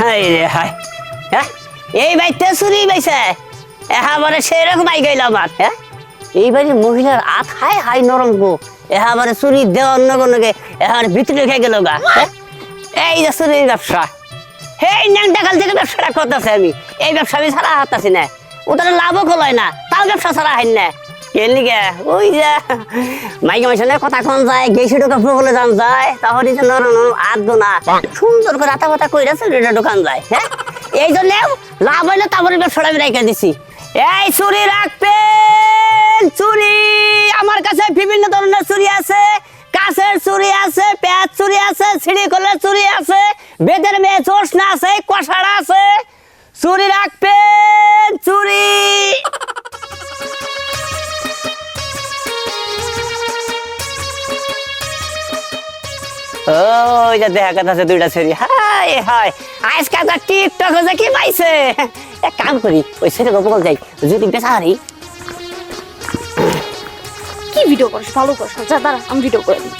High রে, high. হ্যাঁ? এই বাইতে চুরি বাইছে। এহা বারে সেরকম আই গেল আমার হ্যাঁ? এই বাড়ির মহিলার আত হাই হাই নরম গো। এহা বারে চুরি দেওয়া অন্য কোনোকে এহার ভিতরে খেয়ে গেল গা হ্যাঁ? এই যে চুরির ব্যবসা। এই ন্যাংটা কাল থেকে ব্যবসাটা করতেছে আমি। এই ব্যবসা আমি ছাড়া হাতাছি না। ওটার লাভও কলয় না, তাও ব্যবসা ছাড়া হাই না। ওই যে। কথা যায় গেছি যান যায়। যে সুন্দর করে যায় হ্যাঁ? এই জন্য দিছি। এই আমার কাছে বিভিন্ন ধরনের চুরি আছে। কাছের চুরি আছে পেঁয়াজ চুরি আছে সিঁড়ি কলের চুরি আছে, বেদের মেয়ে চোষনা আছে, কষাড়া আছে। চুরি রাখবেন ওই যে দেখা কথা আছে দুইটা ছেড়ি হাই হাই আজকালকার টিকটক যে কি পাইছে? এক কাম করি ওই ছেড়ে গল্প যাই। যদি বেচা হারি। কি ভিডিও করিস? ভালো করিস যা দাঁড়া আমি ভিডিও করে দিই।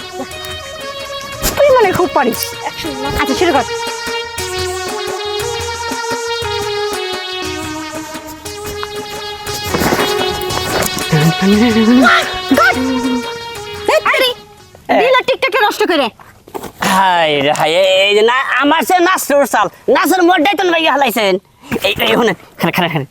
তুই মানে খুব পারিস। আচ্ছা শুরু কর। দিলা টিকটকে নষ্ট করে। হাই হাই এই যে না আমার সে নাচ চাল নাচের মধ্যেই তো লাগিয়ে হালাইছেন। এই এই শুনে খানে খানে খানে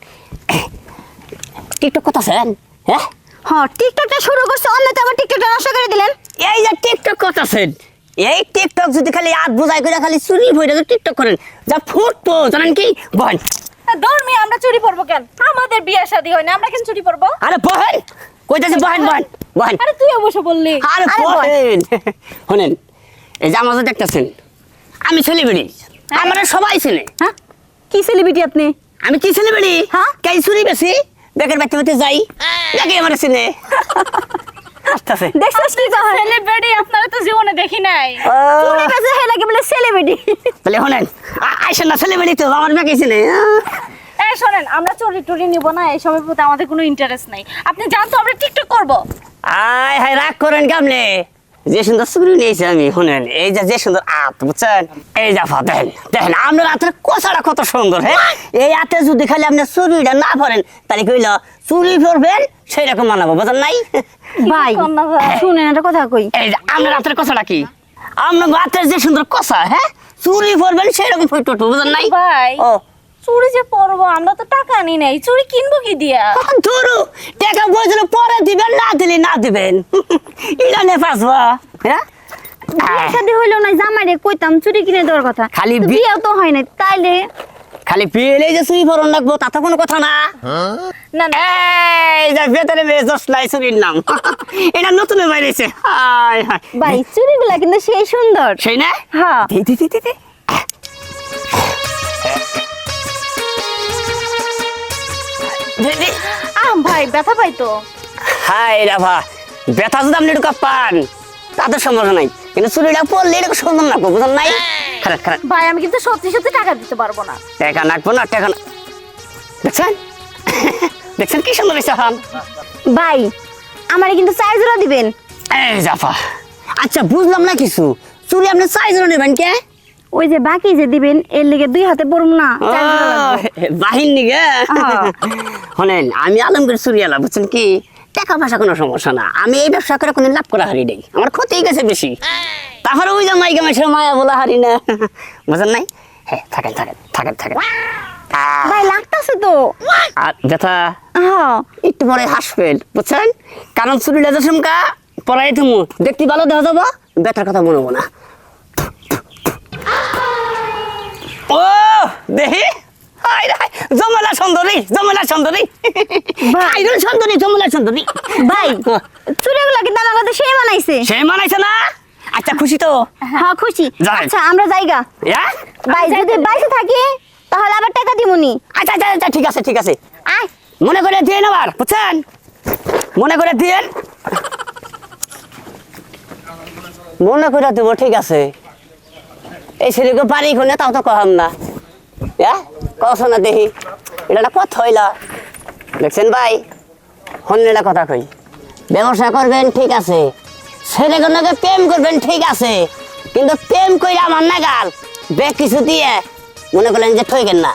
টিকটক কথা আছেন হ্যাঁ হ্যাঁ টিকটকটা শুরু করছে অন্যতে আবার টিকটকটা নষ্ট করে দিলেন। এই যে টিকটক কথা আছেন এই টিকটক যদি খালি আট বোঝাই করে খালি চুরি ভরে টিকটক করেন যা ফুটবো জানেন কি? বল ধর্মী আমরা চুরি পড়ব কেন? আমাদের বিয়ে শাদী হয় না আমরা কেন চুরি পড়ব আরে বহেন কইতাছে বহেন বহেন বহেন। আরে তুই অবশ্য বললি। আরে আরে বহেন। শুনেন এই যে আমাদের দেখতেছেন আমি সেলিব্রিটি আমার সবাই চেনে। হ্যাঁ? কি সেলিব্রিটি আপনি? আমি কি সেলিব্রিটি হ্যাঁ? কাই চুরি বেশি? বেকের বাচ্চা বাচ্চা যাই দেখে আমার চিনে। আসতেছে। দেখছিস কি কয়? সেলিব্রিটি আপনারা তো জীবনে দেখি নাই। চুরি কাছে হে লাগে বলে সেলিব্রিটি না সেলিব্রিটি তো আমার বেকে চিনে। এই শোনেন আমরা চুরি টুরি নিব না এই প্রতি আমাদের কোনো ইন্টারেস্ট নাই। আপনি জান তো আমরা টিকটক করব। আয় হায় রাগ করেন কামলে যে সুন্দর চুরি নিয়েছি আমি শুনেন এই যে যে সুন্দর আত বুঝছেন? এই জাফা দেখেন দেখেন আপনার হাতের কোচাটা কত সুন্দর হ্যাঁ? এই হাতে যদি খালি আপনি চুরিটা না পড়েন তাহলে কইল চুরি পড়বেন সেই রকম মানাবো বুঝেন নাই? ভাই হ্যাঁ। শুনেন একটা কথা কই। এই যে আপনার হাতের কোচাটা কি? আপনার হাতের যে সুন্দর কোচা হ্যাঁ? চুরি পড়বেন সেই রকম ফটো বুঝেন নাই? ভাই ও। চুরি যে পরবো আমরা তো টাকা আনি নাই চুরি কিনবো কি দিয়া? ধরু টাকা বলছিল পরে দিবেন না দিলে না দিবেন। এটা নে পাসবা হ্যাঁ? বিয়ে শাদী হইল না জামাইরে কইতাম চুরি কিনে দেওয়ার কথা। খালি তো তো হয় নাই তাইলে খালি পেলে যে চুরি ফরন লাগবো তাতে কোনো কথা না। না না। এই যে ভেতরে মেয়ে জসলাই চুরির নাম। এটা নতুন বাইরেছে। হাই হাই ভাই চুরিগুলা কিন্তু সেই সুন্দর। সেই না? হ্যাঁ। দি দি দি দি দি। ভাই ব্যথা পাই তো হাই রাভা ব্যথা যদি আপনি একটু পান তাদের সমস্যা নাই। কিন্তু চুরিটা পড়লে এরকম সুন্দর লাগবো বুঝলেন নাই? খারাপ খারাপ। ভাই আমি কিন্তু সত্যি সত্যি টাকা দিতে পারব না। টাকা নাকবো না টাকা না দেখছেন? দেখছেন কি সুন্দর হয়েছে হাম? ভাই আমারে কিন্তু চার জোড়া দিবেন। এই জাফা আচ্ছা বুঝলাম না কিছু। চুরি আপনি সাইজ নেবেন কে? ওই যে বাকি যে দিবেন এর লিগে দুই হাতে পড়ব না জোড়া বাহিনী গে? হ্যাঁ। শোনেন আমি আলমগীর সুরিয়ালা বুঝছেন কি? টাকা পয়সা কোনো সমস্যা না। আমি এই ব্যবসা করে কোনো লাভ করা হারি নেই। আমার ক্ষতি গেছে বেশি। তারপরে ওই যে মাইকে মাসের মায়া বলা হারি না। বুঝেন নাই? হ্যাঁ থাকেন থাকেন থাকেন থাকেন। ভাই লাগতাছে তো। আর হ্যাঁ। একটু পরে হাসবেন বুঝছেন? কারণ চুরিটা যে সমকা পড়াই তুমি দেখতে ভালো দেখা যাব ব্যথার কথা মনে হব না। ও দেখি জমলা সুন্দরী জমলা সুন্দরী। ভাই। আইডল সুন্দরী জমলা সুন্দরী। ভাই চুরিগুলা কিন্তু আমার কাছে সে বানাইছে? সে মানাইছে না? আচ্ছা খুশি তো? হ্যাঁ খুশি। আচ্ছা আমরা যাইগা হ্যাঁ ভাই যদি বাইসে থাকি তাহলে আবার টাকা দিমুনি আচ্ছা আচ্ছা আচ্ছা ঠিক আছে ঠিক আছে। আয়। মনে করে দিয়ে আবার বুঝছেন? মনে করে দিয়েন মনে করে দেবো ঠিক আছে। এই ছেলেকে পারি কোনে তাও তো কহাম না। হ্যাঁ কস না দেখি এটা কথা হইলা? দেখছেন ভাই হন্যটা কথা কই। ব্যবসা করবেন ঠিক আছে ছেলেগুলোকে প্রেম করবেন ঠিক আছে, কিন্তু প্রেম কইরা আমার নাগাল বে কিছু দিয়ে মনে করলেন যে ঠইকেন না।